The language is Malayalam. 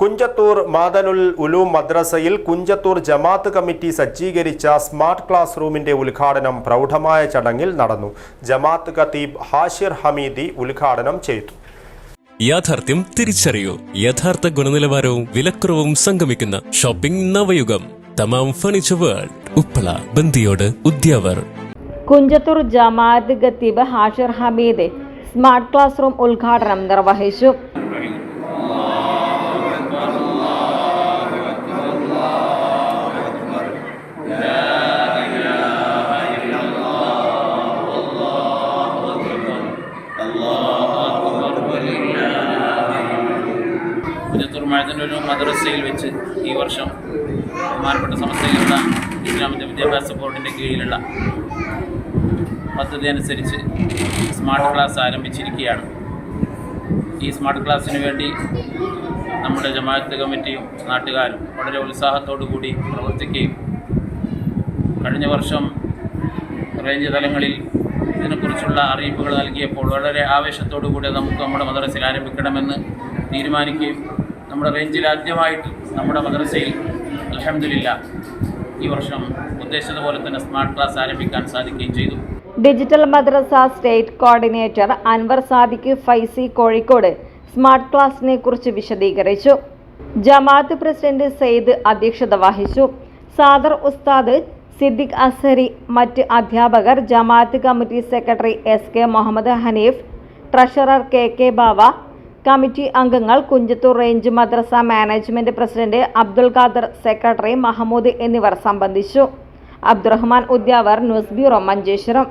കുഞ്ചത്തൂർ മാദനുൽ ഉലൂം മദ്രസയിൽ കുഞ്ചത്തൂർ ജമാഅത്ത് കമ്മിറ്റി സജ്ജീകരിച്ച സ്മാർട്ട് ക്ലാസ് റൂമിന്റെ ഉദ്ഘാടനം പ്രൗഢമായ ചടങ്ങിൽ നടന്നു. ജമാഅത്ത് ഖത്തീബ് ഹാഷിർ ഹമീദി ഉദ്ഘാടനം ചെയ്തു. യാഥാർത്ഥ്യം തിരിച്ചറിയൂ. യഥാർത്ഥ ഗുണനിലവാരവും വിലക്കുറവും സംഗമിക്കുന്ന shopping Navayugam. Thamam furniture world Uppala Bandiyod Udyavar. Kunjathur ജമാഅത്ത് ഖത്തീബ് Hashir Hameed smart class room ഉദ്ഘാടനം നിർവഹിച്ചു. മഴത്തിനൊരു മദ്രസയിൽ വെച്ച് ഈ വർഷം ബഹുമാനപ്പെട്ട സമസ്തയിലുള്ള ഇസ്ലാമിക വിദ്യാഭ്യാസ ബോർഡിന്റെ കീഴിലുള്ള പദ്ധതി അനുസരിച്ച് സ്മാർട്ട് ക്ലാസ് ആരംഭിച്ചിരിക്കുകയാണ്. ഈ സ്മാർട്ട് ക്ലാസ്സിന് വേണ്ടി നമ്മുടെ ജമാഅത്ത് കമ്മിറ്റിയും നാട്ടുകാരും വളരെ ഉത്സാഹത്തോടു കൂടി പ്രവർത്തിക്കുകയും കഴിഞ്ഞ വർഷം റേഞ്ച് തലങ്ങളിൽ ഇതിനെക്കുറിച്ചുള്ള അറിയിപ്പുകൾ നൽകിയപ്പോൾ വളരെ ആവേശത്തോടു കൂടി നമുക്ക് നമ്മുടെ മദ്രസയിൽ ആരംഭിക്കണമെന്ന് തീരുമാനിക്കുകയും നമ്മുടെ റേഞ്ചിൽ ആദ്യമായിട്ട് നമ്മുടെ മദ്രസയിൽ അലഹമില്ല ഈ വർഷം ഉദ്ദേശിച്ചതുപോലെ തന്നെ സ്മാർട്ട് ക്ലാസ് ആരംഭിക്കാൻ സാധിക്കുകയും ചെയ്തു. Digital madrasa state coordinator Anwar Sadiq Faizi Kozhikode smart ക്ലാസിനെ കുറിച്ച് വിശദീകരിച്ചു. ജമാഅത്ത് പ്രസിഡന്റ് സെയ്ദ് അധ്യക്ഷത വഹിച്ചു. സാദർ ഉസ്താദ് സിദ്ദിഖ് അസരി മറ്റ് അധ്യാപകർ ജമാഅത്ത് committee secretary S K Muhammad Haneef treasurer K K Bava committee അംഗങ്ങൾ Kunjathur range madrasa management president Abdul Khader secretary Mahmood എന്നിവർ സംബന്ധിച്ചു. Abdurahman Udyavar news bureau Manjeshwaram.